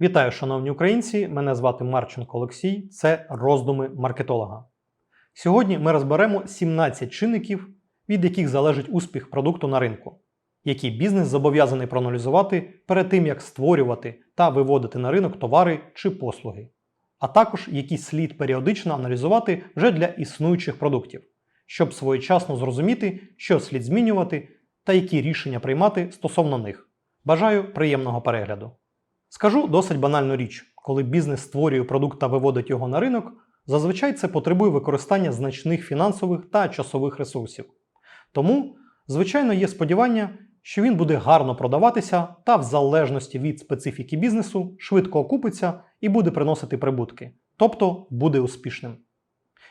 Вітаю, шановні українці! Мене звати Марченко Олексій. Це роздуми маркетолога. Сьогодні ми розберемо 17 чинників, від яких залежить успіх продукту на ринку, які бізнес зобов'язаний проаналізувати перед тим, як створювати та виводити на ринок товари чи послуги, а також які слід періодично аналізувати вже для існуючих продуктів, щоб своєчасно зрозуміти, що слід змінювати та які рішення приймати стосовно них. Бажаю приємного перегляду! Скажу досить банальну річ: коли бізнес створює продукт та виводить його на ринок, зазвичай це потребує використання значних фінансових та часових ресурсів. Тому, звичайно, є сподівання, що він буде гарно продаватися та, в залежності від специфіки бізнесу, швидко окупиться і буде приносити прибутки, тобто буде успішним.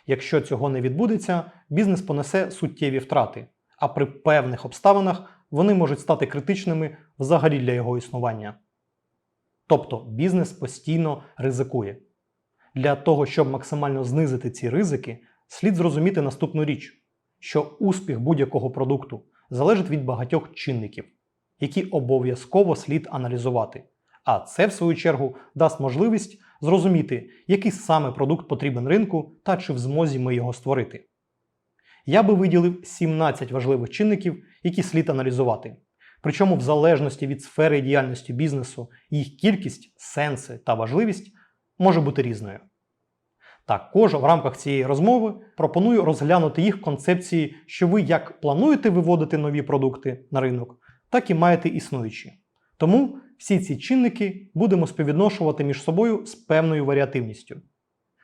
Якщо цього не відбудеться, бізнес понесе суттєві втрати, а при певних обставинах вони можуть стати критичними взагалі для його існування. Тобто бізнес постійно ризикує. Для того, щоб максимально знизити ці ризики, слід зрозуміти наступну річ, що успіх будь-якого продукту залежить від багатьох чинників, які обов'язково слід аналізувати. А це, в свою чергу, дасть можливість зрозуміти, який саме продукт потрібен ринку та чи в змозі ми його створити. Я би виділив 17 важливих чинників, які слід аналізувати. Причому в залежності від сфери діяльності бізнесу їх кількість, сенси та важливість може бути різною. Також в рамках цієї розмови пропоную розглянути їх концепції, що ви як плануєте виводити нові продукти на ринок, так і маєте існуючі. Тому всі ці чинники будемо співвідношувати між собою з певною варіативністю.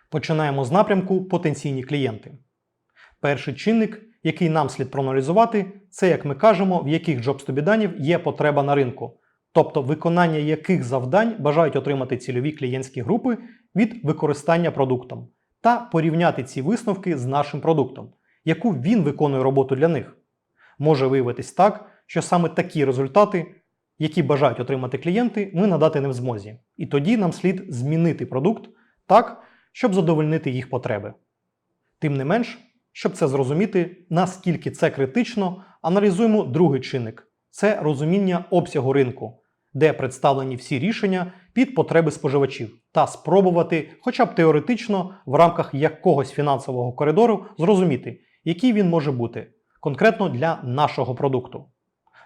Починаємо з напрямку потенційні клієнти. Перший чинник, який нам слід проаналізувати, це, як ми кажемо, в яких джобстобіданів є потреба на ринку, тобто виконання яких завдань бажають отримати цільові клієнтські групи від використання продуктом, та порівняти ці висновки з нашим продуктом, яку він виконує роботу для них. Може виявитись так, що саме такі результати, які бажають отримати клієнти, ми надати не в змозі. І тоді нам слід змінити продукт так, щоб задовольнити їх потреби. Тим не менш, щоб це зрозуміти, наскільки це критично, аналізуємо другий чинник це розуміння обсягу ринку, де представлені всі рішення під потреби споживачів, та спробувати, хоча б теоретично, в рамках якогось фінансового коридору зрозуміти, який він може бути конкретно для нашого продукту.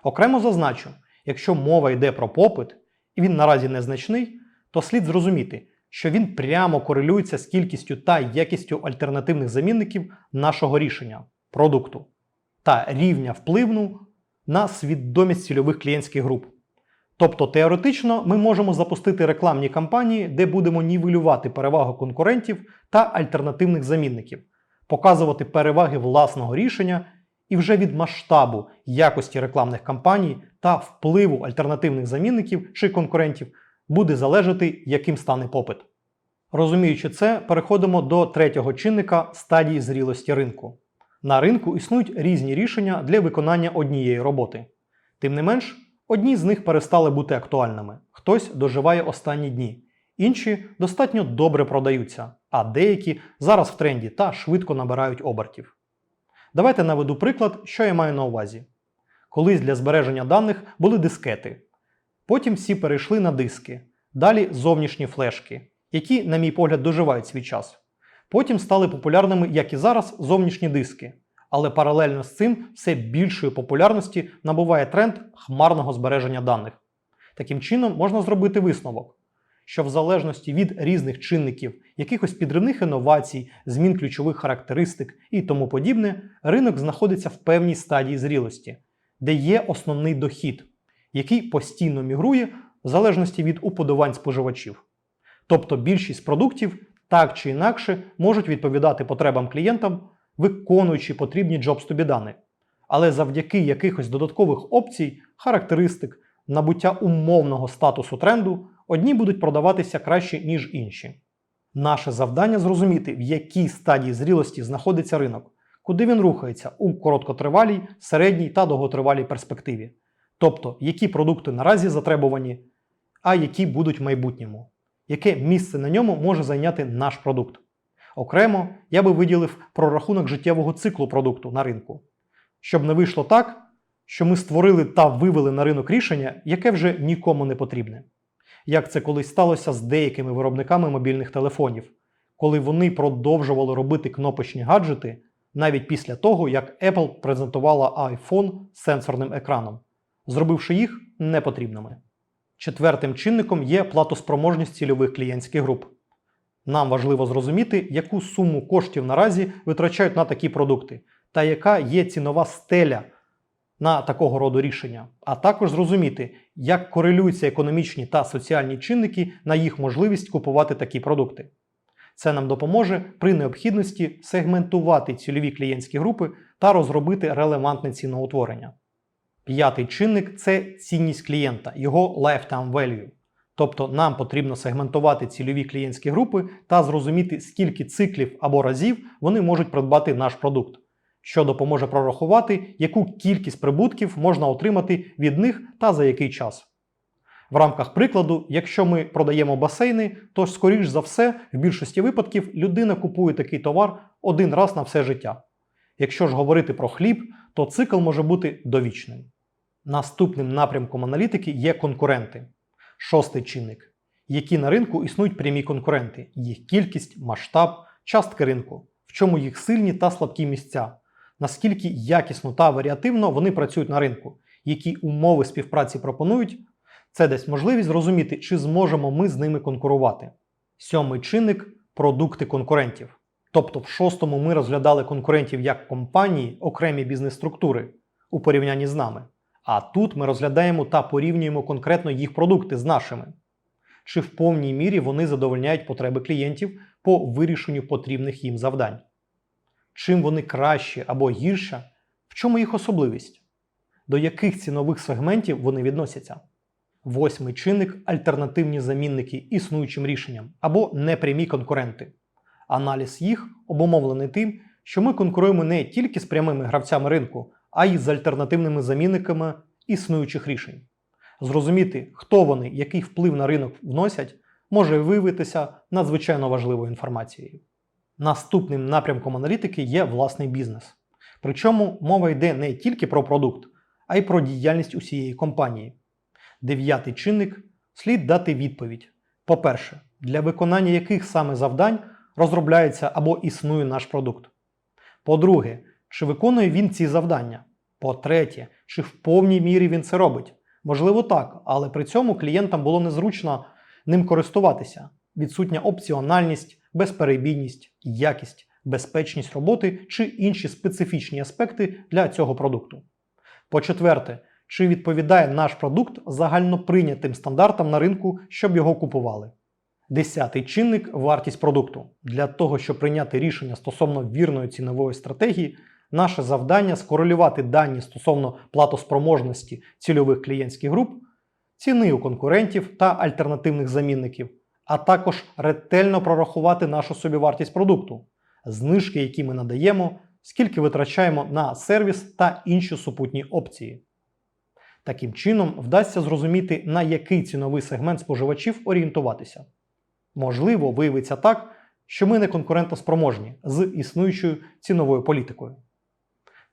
Окремо зазначу, якщо мова йде про попит, і він наразі незначний, то слід зрозуміти, що він прямо корелюється з кількістю та якістю альтернативних замінників нашого рішення продукту та рівня впливу на свідомість цільових клієнтських груп. Тобто теоретично ми можемо запустити рекламні кампанії, де будемо нівелювати перевагу конкурентів та альтернативних замінників, показувати переваги власного рішення і вже від масштабу якості рекламних кампаній та впливу альтернативних замінників чи конкурентів буде залежати, яким стане попит. Розуміючи це, переходимо до третього чинника стадії зрілості ринку. На ринку існують різні рішення для виконання однієї роботи. Тим не менш, одні з них перестали бути актуальними, хтось доживає останні дні, інші достатньо добре продаються, а деякі зараз в тренді та швидко набирають обертів. Давайте наведу приклад, що я маю на увазі. Колись для збереження даних були дискети. Потім всі перейшли на диски, далі зовнішні флешки, які, на мій погляд, доживають свій час. Потім стали популярними, як і зараз, зовнішні диски. Але паралельно з цим все більшої популярності набуває тренд хмарного збереження даних. Таким чином, можна зробити висновок, що в залежності від різних чинників, якихось підривних інновацій, змін ключових характеристик і тому подібне, ринок знаходиться в певній стадії зрілості, де є основний дохід, який постійно мігрує в залежності від уподобань споживачів. Тобто більшість продуктів так чи інакше можуть відповідати потребам клієнтам, виконуючи потрібні джобс-тобі Але завдяки якихось додаткових опцій, характеристик, набуття умовного статусу тренду, одні будуть продаватися краще, ніж інші. Наше завдання зрозуміти, в якій стадії зрілості знаходиться ринок, куди він рухається у короткотривалій, середній та довготривалій перспективі. Тобто, які продукти наразі затребувані, а які будуть в майбутньому яке місце на ньому може зайняти наш продукт. Окремо, я би виділив прорахунок життєвого циклу продукту на ринку, щоб не вийшло так, що ми створили та вивели на ринок рішення, яке вже нікому не потрібне. як це колись сталося з деякими виробниками мобільних телефонів, коли вони продовжували робити кнопочні гаджети навіть після того, як Apple презентувала iPhone з сенсорним екраном, зробивши їх непотрібними. Четвертим чинником є платоспроможність цільових клієнтських груп. Нам важливо зрозуміти, яку суму коштів наразі витрачають на такі продукти, та яка є цінова стеля на такого роду рішення, а також зрозуміти, як корелюються економічні та соціальні чинники на їх можливість купувати такі продукти. Це нам допоможе при необхідності сегментувати цільові клієнтські групи та розробити релевантне ціноутворення. П'ятий чинник це цінність клієнта, його lifetime value. Тобто нам потрібно сегментувати цільові клієнтські групи та зрозуміти, скільки циклів або разів вони можуть придбати наш продукт, що допоможе прорахувати, яку кількість прибутків можна отримати від них та за який час. В рамках прикладу, якщо ми продаємо басейни, то, скоріш за все, в більшості випадків людина купує такий товар один раз на все життя. Якщо ж говорити про хліб, то цикл може бути довічним. Наступним напрямком аналітики є конкуренти. Шостий чинник. Які на ринку існують прямі конкуренти, їх кількість, масштаб, частки ринку, в чому їх сильні та слабкі місця, наскільки якісно та варіативно вони працюють на ринку, які умови співпраці пропонують, це дасть можливість зрозуміти, чи зможемо ми з ними конкурувати. Сьомий чинник продукти конкурентів. Тобто, в шостому ми розглядали конкурентів як компанії, окремі бізнес-структури у порівнянні з нами. А тут ми розглядаємо та порівнюємо конкретно їх продукти з нашими. Чи в повній мірі вони задовольняють потреби клієнтів по вирішенню потрібних їм завдань? Чим вони кращі або гірше, в чому їх особливість? До яких цінових сегментів вони відносяться? Восьмий чинник альтернативні замінники існуючим рішенням або непрямі конкуренти. Аналіз їх обумовлений тим, що ми конкуруємо не тільки з прямими гравцями ринку, а й з альтернативними замінниками існуючих рішень. Зрозуміти, хто вони, який вплив на ринок вносять, може виявитися надзвичайно важливою інформацією. Наступним напрямком аналітики є власний бізнес. Причому мова йде не тільки про продукт, а й про діяльність усієї компанії. Дев'ятий чинник слід дати відповідь. По-перше, для виконання яких саме завдань розробляється або існує наш продукт. По-друге, чи виконує він ці завдання? По-третє, чи в повній мірі він це робить? Можливо, так, але при цьому клієнтам було незручно ним користуватися. Відсутня опціональність, безперебійність, якість, безпечність роботи чи інші специфічні аспекти для цього продукту. По-четверте, чи відповідає наш продукт загальноприйнятим стандартам на ринку, щоб його купували. Десятий чинник вартість продукту. Для того, щоб прийняти рішення стосовно вірної цінової стратегії, наше завдання скорелювати дані стосовно платоспроможності цільових клієнтських груп, ціни у конкурентів та альтернативних замінників, а також ретельно прорахувати нашу собівартість продукту, знижки, які ми надаємо, скільки витрачаємо на сервіс та інші супутні опції. Таким чином, вдасться зрозуміти, на який ціновий сегмент споживачів орієнтуватися. Можливо, виявиться так, що ми не конкурентоспроможні з існуючою ціновою політикою.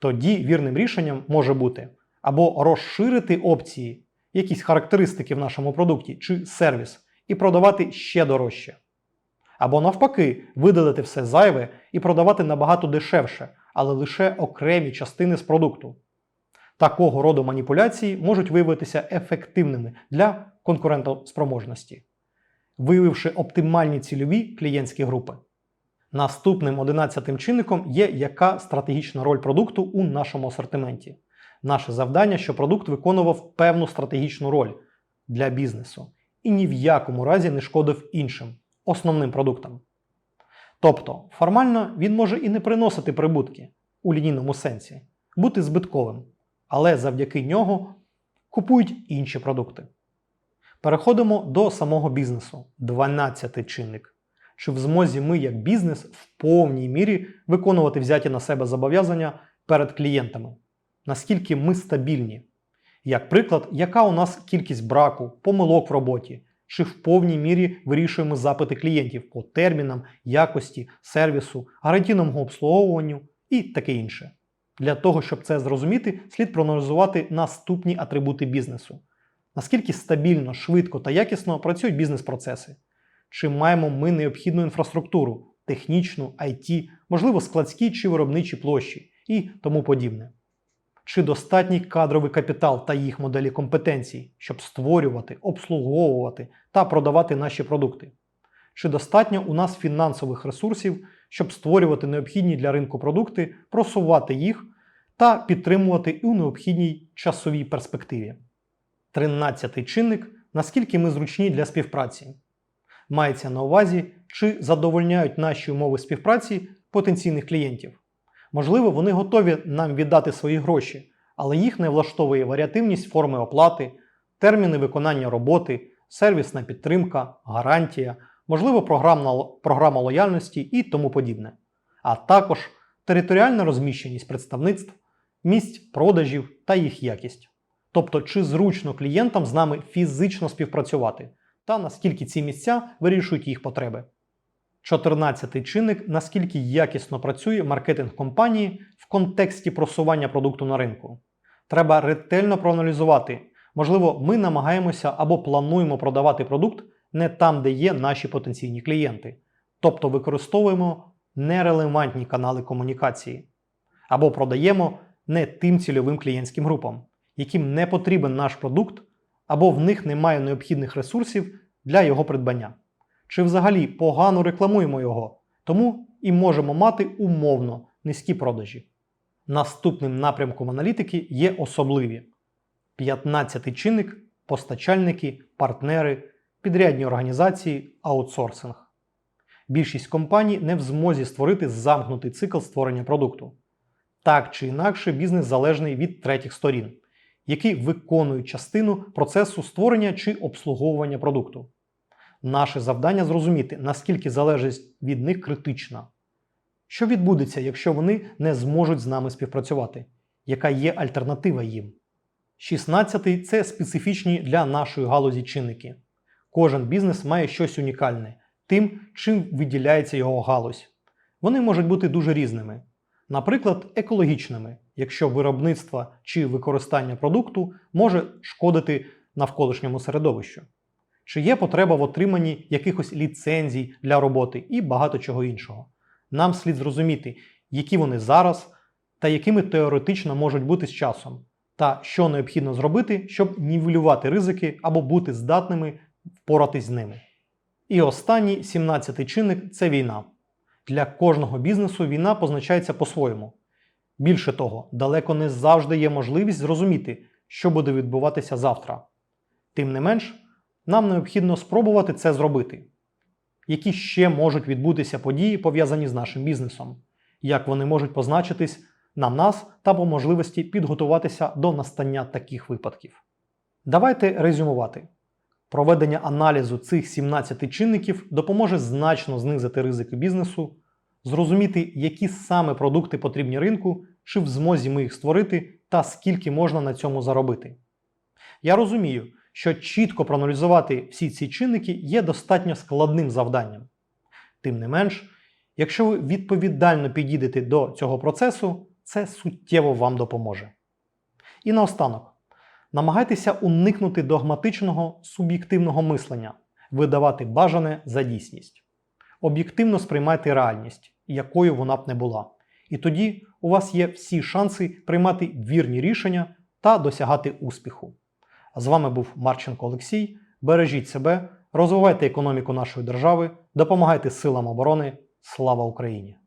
Тоді вірним рішенням може бути або розширити опції, якісь характеристики в нашому продукті чи сервіс, і продавати ще дорожче. Або навпаки, видалити все зайве і продавати набагато дешевше, але лише окремі частини з продукту. Такого роду маніпуляції можуть виявитися ефективними для конкурентоспроможності, виявивши оптимальні цільові клієнтські групи. Наступним одинадцятим чинником є яка стратегічна роль продукту у нашому асортименті. Наше завдання, щоб продукт виконував певну стратегічну роль для бізнесу і ні в якому разі не шкодив іншим основним продуктам. Тобто, формально він може і не приносити прибутки у лінійному сенсі, бути збитковим, але завдяки нього купують інші продукти. Переходимо до самого бізнесу. 12 чинник. Чи в змозі ми, як бізнес, в повній мірі виконувати взяті на себе зобов'язання перед клієнтами? Наскільки ми стабільні? Як приклад, яка у нас кількість браку, помилок в роботі, чи в повній мірі вирішуємо запити клієнтів по термінам, якості, сервісу, гарантійному обслуговуванню і таке інше. Для того, щоб це зрозуміти, слід проаналізувати наступні атрибути бізнесу: наскільки стабільно, швидко та якісно працюють бізнес-процеси, чи маємо ми необхідну інфраструктуру, технічну, IT, можливо, складські чи виробничі площі і тому подібне. Чи достатній кадровий капітал та їх моделі компетенцій, щоб створювати, обслуговувати та продавати наші продукти? Чи достатньо у нас фінансових ресурсів, щоб створювати необхідні для ринку продукти, просувати їх та підтримувати і у необхідній часовій перспективі? Тринадцятий чинник наскільки ми зручні для співпраці. Мається на увазі, чи задовольняють наші умови співпраці потенційних клієнтів. Можливо, вони готові нам віддати свої гроші, але їх не влаштовує варіативність форми оплати, терміни виконання роботи, сервісна підтримка, гарантія, можливо, програмна, програма лояльності і тому подібне. А також територіальна розміщеність представництв, місць продажів та їх якість. Тобто, чи зручно клієнтам з нами фізично співпрацювати, та наскільки ці місця вирішують їх потреби. 14-й чинник наскільки якісно працює маркетинг компанії в контексті просування продукту на ринку. Треба ретельно проаналізувати. Можливо, ми намагаємося або плануємо продавати продукт не там, де є наші потенційні клієнти, тобто використовуємо нерелевантні канали комунікації, або продаємо не тим цільовим клієнтським групам, яким не потрібен наш продукт, або в них немає необхідних ресурсів для його придбання чи взагалі погано рекламуємо його, тому і можемо мати умовно низькі продажі. Наступним напрямком аналітики є особливі: 15 чинник, постачальники, партнери, підрядні організації, аутсорсинг. Більшість компаній не в змозі створити замкнутий цикл створення продукту. Так чи інакше, бізнес залежний від третіх сторін, які виконують частину процесу створення чи обслуговування продукту. Наше завдання зрозуміти, наскільки залежність від них критична. Що відбудеться, якщо вони не зможуть з нами співпрацювати? Яка є альтернатива їм? 16 це специфічні для нашої галузі чинники. Кожен бізнес має щось унікальне, тим, чим виділяється його галузь. Вони можуть бути дуже різними. Наприклад, екологічними, якщо виробництво чи використання продукту може шкодити навколишньому середовищу чи є потреба в отриманні якихось ліцензій для роботи і багато чого іншого. Нам слід зрозуміти, які вони зараз та якими теоретично можуть бути з часом, та що необхідно зробити, щоб нівелювати ризики або бути здатними впоратись з ними. І останній 17-й чинник це війна. Для кожного бізнесу війна позначається по-своєму. Більше того, далеко не завжди є можливість зрозуміти, що буде відбуватися завтра. Тим не менш, нам необхідно спробувати це зробити. Які ще можуть відбутися події, пов'язані з нашим бізнесом, як вони можуть позначитись на нас та по можливості підготуватися до настання таких випадків. Давайте резюмувати. Проведення аналізу цих 17 чинників допоможе значно знизити ризики бізнесу, зрозуміти, які саме продукти потрібні ринку, чи в змозі ми їх створити та скільки можна на цьому заробити. Я розумію, що чітко проаналізувати всі ці чинники є достатньо складним завданням. Тим не менш, якщо ви відповідально підійдете до цього процесу, це суттєво вам допоможе. І наостанок, намагайтеся уникнути догматичного суб'єктивного мислення, видавати бажане за дійсність. Об'єктивно сприймайте реальність, якою вона б не була. І тоді у вас є всі шанси приймати вірні рішення та досягати успіху. З вами був Марченко Олексій. Бережіть себе, розвивайте економіку нашої держави, допомагайте силам оборони. Слава Україні!